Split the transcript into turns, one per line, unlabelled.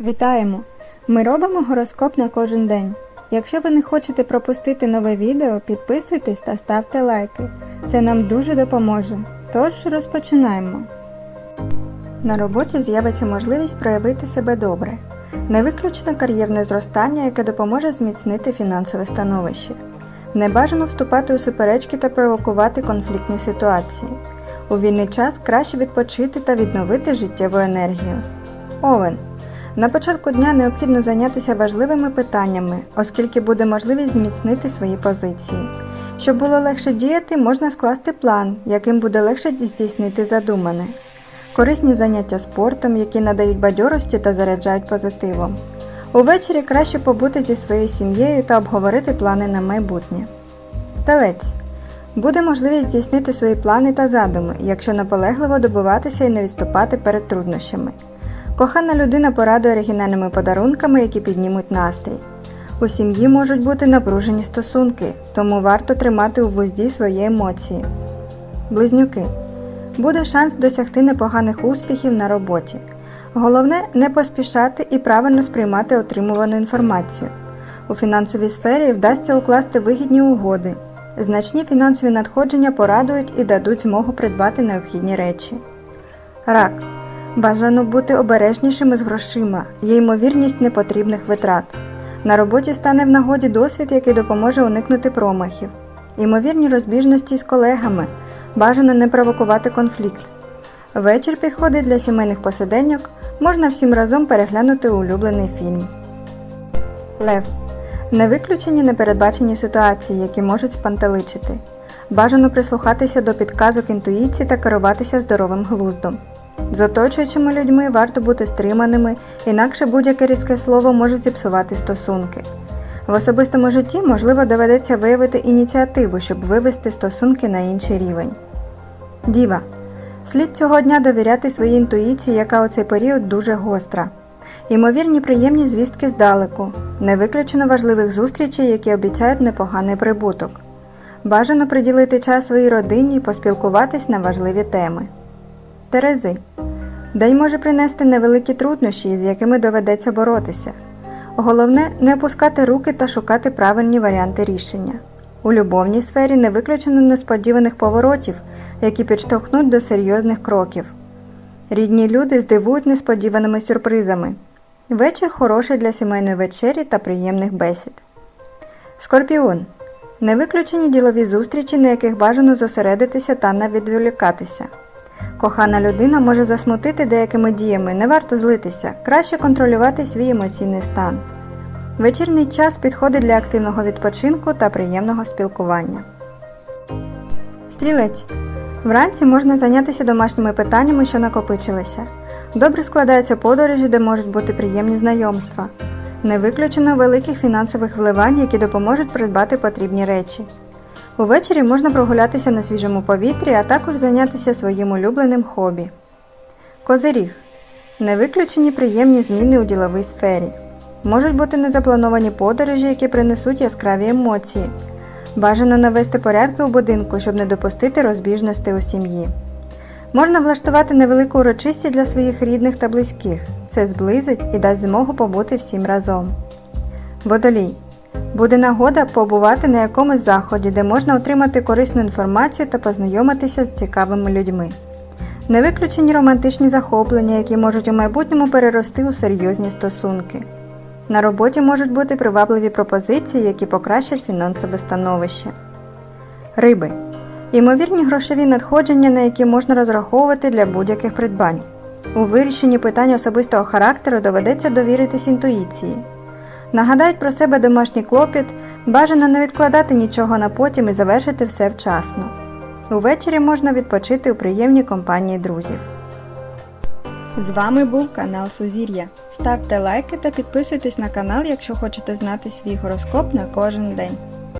Вітаємо! Ми робимо гороскоп на кожен день. Якщо ви не хочете пропустити нове відео, підписуйтесь та ставте лайки. Це нам дуже допоможе. Тож розпочинаємо. На роботі з'явиться можливість проявити себе добре. Не виключено кар'єрне зростання, яке допоможе зміцнити фінансове становище. Не бажано вступати у суперечки та провокувати конфліктні ситуації. У вільний час краще відпочити та відновити життєву енергію. Овен. На початку дня необхідно зайнятися важливими питаннями, оскільки буде можливість зміцнити свої позиції. Щоб було легше діяти, можна скласти план, яким буде легше здійснити задумане. Корисні заняття спортом, які надають бадьорості та заряджають позитивом. Увечері краще побути зі своєю сім'єю та обговорити плани на майбутнє. Телець. Буде можливість здійснити свої плани та задуми, якщо наполегливо добиватися і не відступати перед труднощами. Кохана людина порадує оригінальними подарунками, які піднімуть настрій. У сім'ї можуть бути напружені стосунки, тому варто тримати у вузді свої емоції. Близнюки. Буде шанс досягти непоганих успіхів на роботі. Головне не поспішати і правильно сприймати отримувану інформацію. У фінансовій сфері вдасться укласти вигідні угоди. Значні фінансові надходження порадують і дадуть змогу придбати необхідні речі. Рак. Бажано бути обережнішими з грошима, є ймовірність непотрібних витрат. На роботі стане в нагоді досвід, який допоможе уникнути промахів. Ймовірні розбіжності з колегами, бажано не провокувати конфлікт. Вечір підходить для сімейних посиденьок, можна всім разом переглянути улюблений фільм. Лев. Не виключені непередбачені ситуації, які можуть спантеличити. Бажано прислухатися до підказок інтуїції та керуватися здоровим глуздом. З оточуючими людьми варто бути стриманими, інакше будь-яке різке слово може зіпсувати стосунки. В особистому житті, можливо, доведеться виявити ініціативу, щоб вивести стосунки на інший рівень. Діва. Слід цього дня довіряти своїй інтуїції, яка у цей період дуже гостра. Ймовірні приємні звістки здалеку, не виключено важливих зустрічей, які обіцяють непоганий прибуток. Бажано приділити час своїй родині і поспілкуватись на важливі теми. Терези. День може принести невеликі труднощі, з якими доведеться боротися. Головне не опускати руки та шукати правильні варіанти рішення. У любовній сфері не виключено несподіваних поворотів, які підштовхнуть до серйозних кроків. Рідні люди здивують несподіваними сюрпризами. Вечір хороший для сімейної вечері та приємних бесід. Скорпіон. Не виключені ділові зустрічі, на яких бажано зосередитися та не відволікатися. Кохана людина може засмутити деякими діями, не варто злитися, краще контролювати свій емоційний стан. Вечірній час підходить для активного відпочинку та приємного спілкування. Стрілець. Вранці можна зайнятися домашніми питаннями, що накопичилися. Добре складаються подорожі, де можуть бути приємні знайомства. Не виключено великих фінансових вливань, які допоможуть придбати потрібні речі. Увечері можна прогулятися на свіжому повітрі, а також зайнятися своїм улюбленим хобі. Козиріг. Не виключені приємні зміни у діловій сфері. Можуть бути незаплановані подорожі, які принесуть яскраві емоції. Бажано навести порядки у будинку, щоб не допустити розбіжностей у сім'ї. Можна влаштувати невелику урочистість для своїх рідних та близьких. Це зблизить і дасть змогу побути всім разом. Водолій. Буде нагода побувати на якомусь заході, де можна отримати корисну інформацію та познайомитися з цікавими людьми. Не виключені романтичні захоплення, які можуть у майбутньому перерости у серйозні стосунки. На роботі можуть бути привабливі пропозиції, які покращать фінансове становище. Риби. Ймовірні грошові надходження, на які можна розраховувати для будь-яких придбань. У вирішенні питань особистого характеру доведеться довіритись інтуїції. Нагадають про себе домашній клопіт, бажано не відкладати нічого на потім і завершити все вчасно. Увечері можна відпочити у приємній компанії друзів. З вами був канал Сузір'я. Ставте лайки та підписуйтесь на канал, якщо хочете знати свій гороскоп на кожен день.